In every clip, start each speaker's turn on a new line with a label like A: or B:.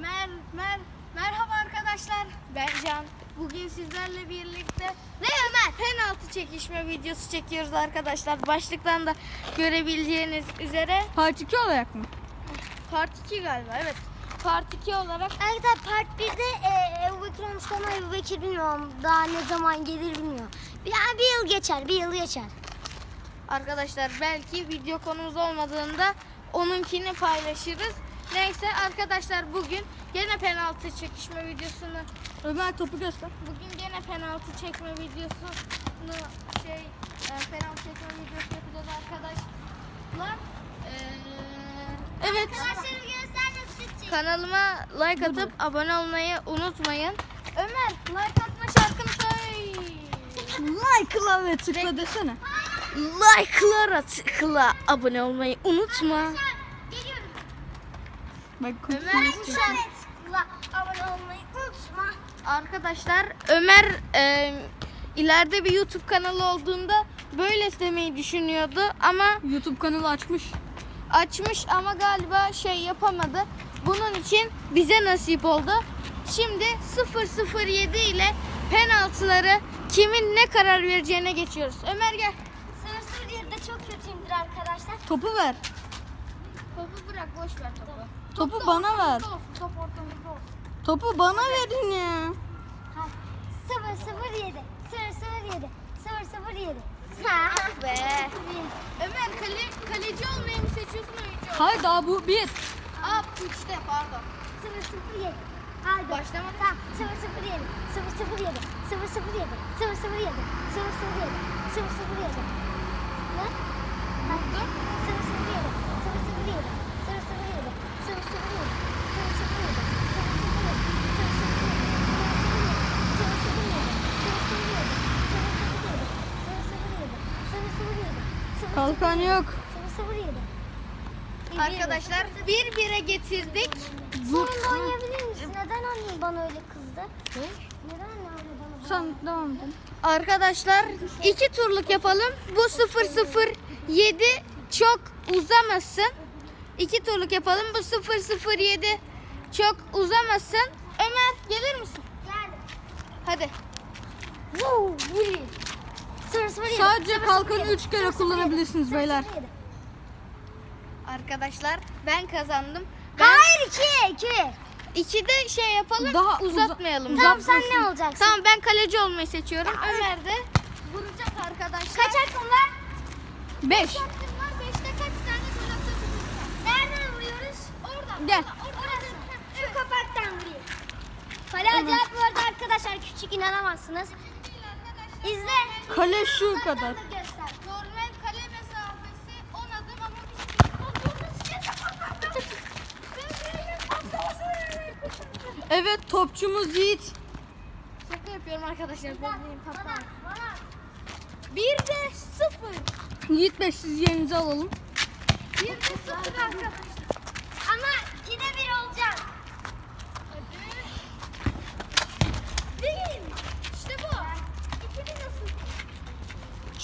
A: Mer, mer, merhaba arkadaşlar. Ben Can. Bugün sizlerle birlikte ve Ömer penaltı çekişme videosu çekiyoruz arkadaşlar. Başlıktan da görebileceğiniz üzere
B: Part 2 olarak mı?
A: Part 2 galiba evet. Part 2 olarak
C: Arkadaşlar part 1'de e, Ebu Bekir ama Ebu Bekir bilmiyorum. Daha ne zaman gelir bilmiyorum. Yani bir yıl geçer, bir yıl geçer.
A: arkadaşlar belki video konumuz olmadığında onunkini paylaşırız. Neyse arkadaşlar bugün gene penaltı çekişme videosunu
B: Ömer topu göster.
A: Bugün gene penaltı çekme videosunu şey e, penaltı çekme videosu yapacağız arkadaşlar. Ee,
B: Evet.
C: Arkadaşları göster nasıl çekecek.
A: kanalıma like atıp abone olmayı unutmayın. Ömer like atma şarkını söyle.
B: Like'la ve tıkla desene.
A: Like'lara tıkla abone olmayı unutma.
B: Bak
A: Ömer bu
C: Tıkla, abone olmayı unutma.
A: Arkadaşlar Ömer e, ileride bir YouTube kanalı olduğunda böyle demeyi düşünüyordu ama
B: YouTube kanalı açmış.
A: açmış ama galiba şey yapamadı. Bunun için bize nasip oldu. Şimdi 007 ile penaltıları kimin ne karar vereceğine geçiyoruz. Ömer gel.
C: Sarı yerde çok kötüyümdür arkadaşlar.
B: Topu ver.
A: Topu bırak boş ver topu.
B: Topu bana ver.
A: Olsun, top ortamızda olsun.
B: Topu bana verin ya.
C: 007 007 007
A: Ah be. Ömer kale, kaleci olmayı mı seçiyorsun oyuncu?
B: Hayır daha bu bir.
A: Aa 3'te pardon.
C: 007 Haydi.
A: Başlama.
C: Tamam. 007 007 007 007 007 007 Ne?
A: Buldum.
C: 007 007 007 007
B: Kalkan yok.
C: 007
A: Arkadaşlar bir bire getirdik.
C: Sonunda oynayabilir misin? Neden anne bana öyle kızdı? Neden anne bana
B: Sen devam edin.
A: Arkadaşlar iki turluk yapalım. Bu 007 çok uzamasın. İki turluk yapalım. Bu 007 çok uzamasın. Ömer gelir misin?
C: Geldim.
A: Hadi.
C: Yedi.
B: Sadece kalkanı
C: sıfır yedi.
B: 3 kere kullanabilirsiniz beyler.
A: Arkadaşlar ben kazandım. Ben
C: Hayır iki, iki.
A: iki de şey yapalım.
B: Daha uza-
A: uzatmayalım.
C: Tamam sen ne olacaksın?
A: Tamam ben kaleci olmayı seçiyorum. Ömer de vuracak arkadaşlar.
C: Kaç hakkın var?
B: 5.
A: hakkın var? Beşte kaç tane gol atabilirsin?
C: Nereden vuruyoruz?
A: Oradan.
B: Gel.
C: Şu kapaktan vurayım. Kale acayip bu arada arkadaşlar küçük inanamazsınız. İzle.
B: Kale şu kadar.
A: Normal kale mesafesi 10 adım ama
B: Evet topçumuz Yiğit.
A: Şaka yapıyorum arkadaşlar. Benim
C: bana.
A: Bir de sıfır.
B: Yiğit Bey siz yerinizi alalım.
A: Bir de sıfır arkadaşlar.
C: Ama ikide bir olacak.
A: Hadi. Değil. İşte bu. İkili nasıl?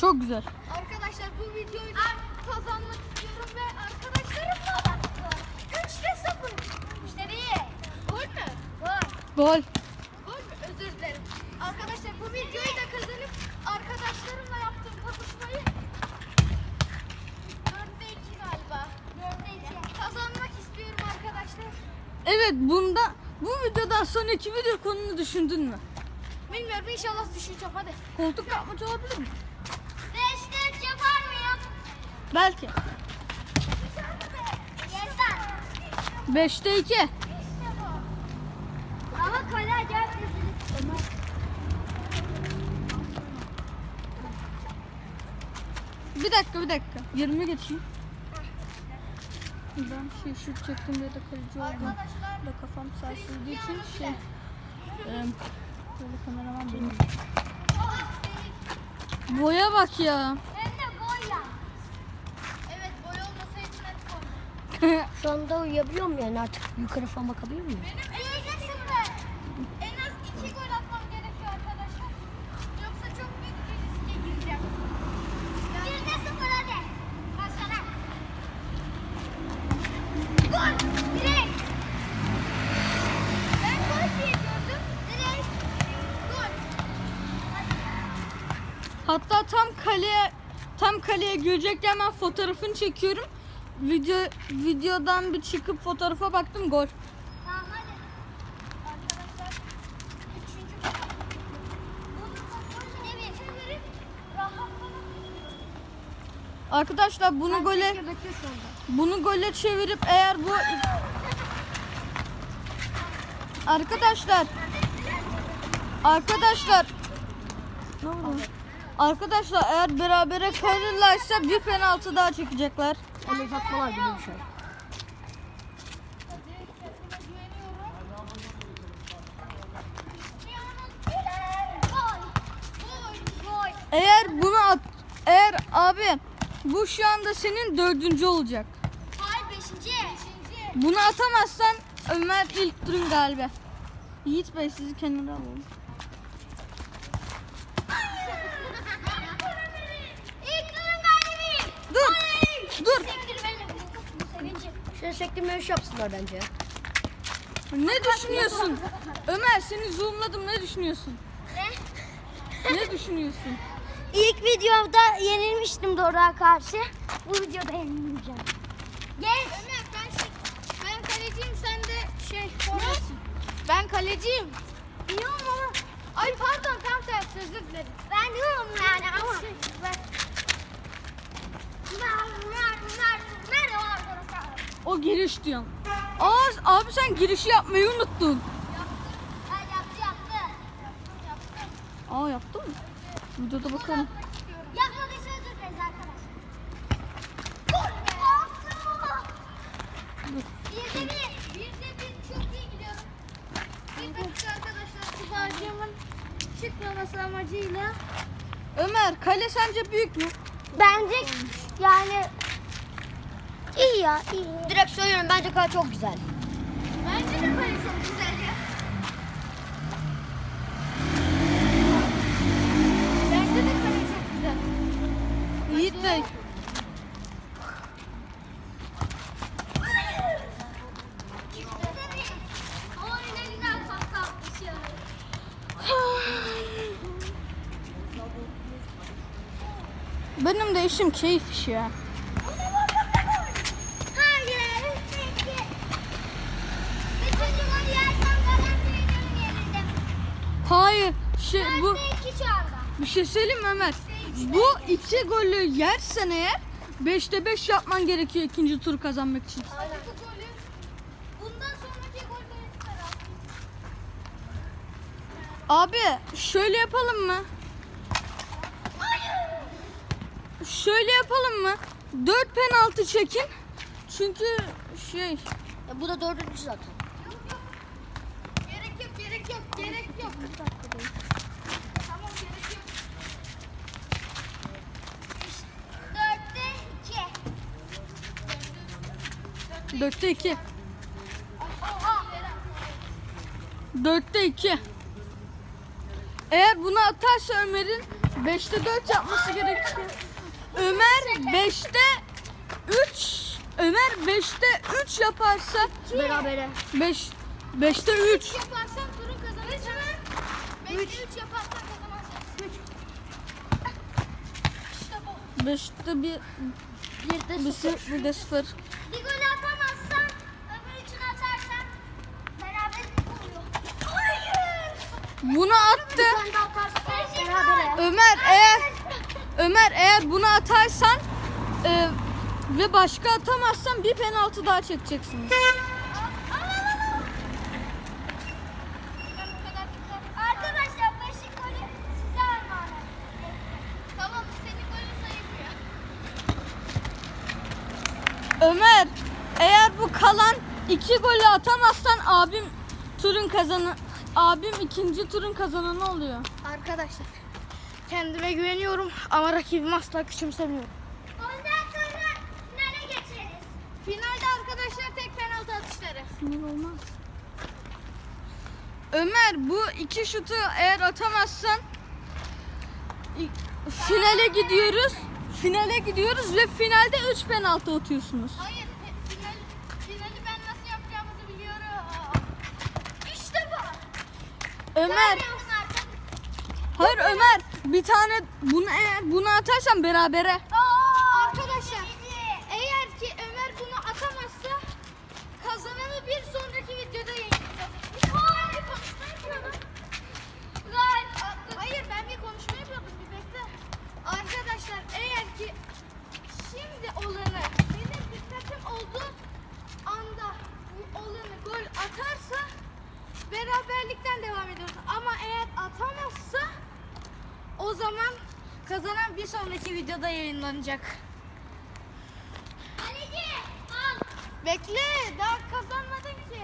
B: Çok güzel.
A: Arkadaşlar bu videoyu da kazanmak istiyorum ve arkadaşlarımla da. Üçte sıfır. Üçte bir. Gol mü? Gol.
B: Gol.
A: Gol mü? Özür dilerim. Arkadaşlar bu videoyu da kazanıp arkadaşlarımla yaptığım kapışmayı dörtte iki galiba. Dörtte iki. Kazanmak istiyorum arkadaşlar.
B: Evet bunda bu videodan sonraki video konunu düşündün mü?
A: Bilmiyorum inşallah düşeceğim hadi.
B: Koltuk yapmak olabilir mi? Belki. 5'te 2.
C: Ama acayip hızlı.
B: Bir dakika bir dakika. 20 geçeyim. Ben şey şut çektim ya da kaleci oldum. Da kafam sarsıldığı için şey. E, böyle kameraman benim. Boya bak ya.
C: Şu anda uyuyabiliyor muyum yani artık yukarı falan bakabiliyor muyum?
A: Benim en az, en az iki gol atmam gerekiyor arkadaşlar. Yoksa çok büyük bir riske gireceğim.
C: Bir de sıfır hadi. Başla. Gol! Direkt! Ben gol diye gördüm. Direkt.
B: Hatta tam kaleye tam kaleye girecekken ben fotoğrafını çekiyorum. Video videodan bir çıkıp fotoğrafa baktım gol.
C: Tamam hadi. Arkadaşlar üçüncü Bunu.
B: Arkadaşlar bunu gole bunu gole çevirip eğer bu Arkadaşlar Arkadaşlar Ne oldu? Arkadaşlar eğer berabere kalırlarsa bir penaltı daha çekecekler.
C: Öyle satmalar gibi bir şey.
B: Eğer bunu at eğer abi bu şu anda senin dördüncü olacak.
C: Hayır beşinci.
B: Bunu atamazsan Ömer ilk turun galiba. Yiğit Bey sizi kenara alalım.
C: Şöyle sektirme iş yapsınlar bence.
B: Ne düşünüyorsun? Ömer seni zoomladım ne düşünüyorsun?
C: Ne?
B: Ne düşünüyorsun?
C: İlk videomda yenilmiştim Doruk'a karşı. Bu videoda yenilmeyeceğim. Gel.
A: Ömer ben şey, ben kaleciyim sen de şey forvetsin. Ben kaleciyim.
C: Biliyorum ama
A: Ay pardon tam tersi özür dilerim.
C: ben diyorum yani ama.
A: Şey,
C: Ben... Mer, mer, mer, merhaba arkadaşlar.
B: O giriş diyorum. Aa abi sen girişi yapmayı unuttun.
C: Ben yaptı yaptı.
B: Aa yaptın mı? Videoda bakalım.
C: Yapmadıysa özür dileriz arkadaşlar. Gol be. Olsun. Bir de bir.
A: Bir de bir çok iyi gidiyorum. Bir dakika arkadaşlar şifacığımın çıkmaması amacıyla.
B: Ömer kale sence büyük mü?
C: Bence yani iyi ya iyi. Direkt söylüyorum bence kale çok güzel.
A: Bence de kale çok güzel ya. Bence de kale çok güzel.
B: Yiğit Bey. Benim de işim keyif işi ya. Bir şey söyleyeyim mi Ömer? Bu iki golü yersen eğer 5'te 5 yapman gerekiyor ikinci tur kazanmak için.
A: Süper abi.
B: Şöyle yapalım mı? Şöyle yapalım mı? 4 penaltı çekin. Çünkü şey
C: Ya bu da dördüncü zaten.
A: Gerek yok, gerek yok, gerek yok. Tamam gerek yok.
C: Dörtte iki.
B: 4'te 2.
C: Oha.
B: 4'te 2. Eğer bunu atarsa Ömer'in 5'te 4 yapması gerekiyor. Ömer 5'te 3 Ömer 5'te 3 yaparsa
C: Berabere.
B: 5 5'te 3
A: Yaparsan turun kazanırsın. 5'te 3 yaparsan kazanırsın. 3. İşte bu.
B: 5'te 1
C: Bir de
B: bir sı- bir de 0.
C: Bir gol atamazsan öbür için atarsan beraber oluyor. Hayır.
B: Bunu attı. Ömer eğer Ömer eğer bunu atarsan e, ve başka atamazsan bir penaltı daha çekeceksiniz. Ömer eğer bu kalan iki golü atamazsan abim turun kazanı abim ikinci turun kazananı oluyor.
A: Arkadaşlar kendime güveniyorum ama rakibimi asla küçümsemiyorum.
C: Ondan sonra finale geçeriz.
A: Finalde arkadaşlar tek penaltı atışları.
B: olmaz. Ömer bu iki şutu eğer atamazsan finale gidiyoruz. Finale gidiyoruz ve finalde 3 penaltı atıyorsunuz.
A: Hayır fi- final, finali ben nasıl yapacağımızı biliyorum. İşte bu.
B: Ömer? Hayır Ömer bir tane bunu eğer bunu atarsan berabere.
A: Arkadaşlar eğer ki Ömer bunu atamazsa kazananı bir sonraki videoda yayınlayacağız. Aa, konuşma. Lan, Hayır ben bir konuşma yapıyordum bir bekle. Arkadaşlar eğer ki şimdi olanı benim dikkatim olduğu anda bu olanı gol atarsa beraberlikten devam ediyoruz. Ama eğer atamazsa o zaman kazanan bir sonraki videoda yayınlanacak. Bekle daha kazanmadın ki.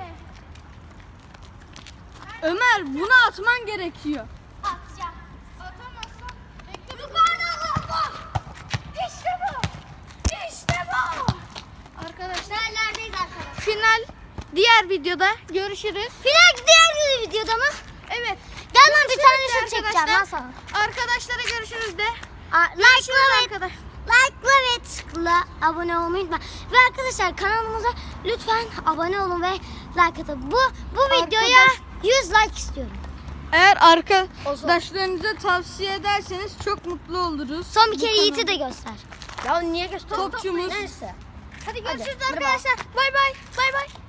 B: Ömer bunu atman gerekiyor.
A: Atacağım. Atamazsam bekle. Yukarıda bu. İşte bu. İşte bu. Arkadaşlar? final diğer videoda görüşürüz.
C: Final diğer bir videoda mı?
A: Evet.
C: Gel lan bir tane şut çekeceğim lan sana.
A: Arkadaşlara görüşürüz de. Görüşürüz
C: Like'la ve, like'la ve tıkla abone olmayı unutma. Ve arkadaşlar kanalımıza lütfen abone olun ve like atın. Bu bu videoya
B: Arkadaş-
C: 100 like istiyorum.
B: Eğer arkadaşlarınıza tavsiye ederseniz çok mutlu oluruz.
C: Son bir kere Yiğit'i de göster. Ya niye göster?
B: Topçumuz.
C: Neyse.
A: Hadi görüşürüz
C: Hadi,
A: arkadaşlar. Bay bay. Bay bay.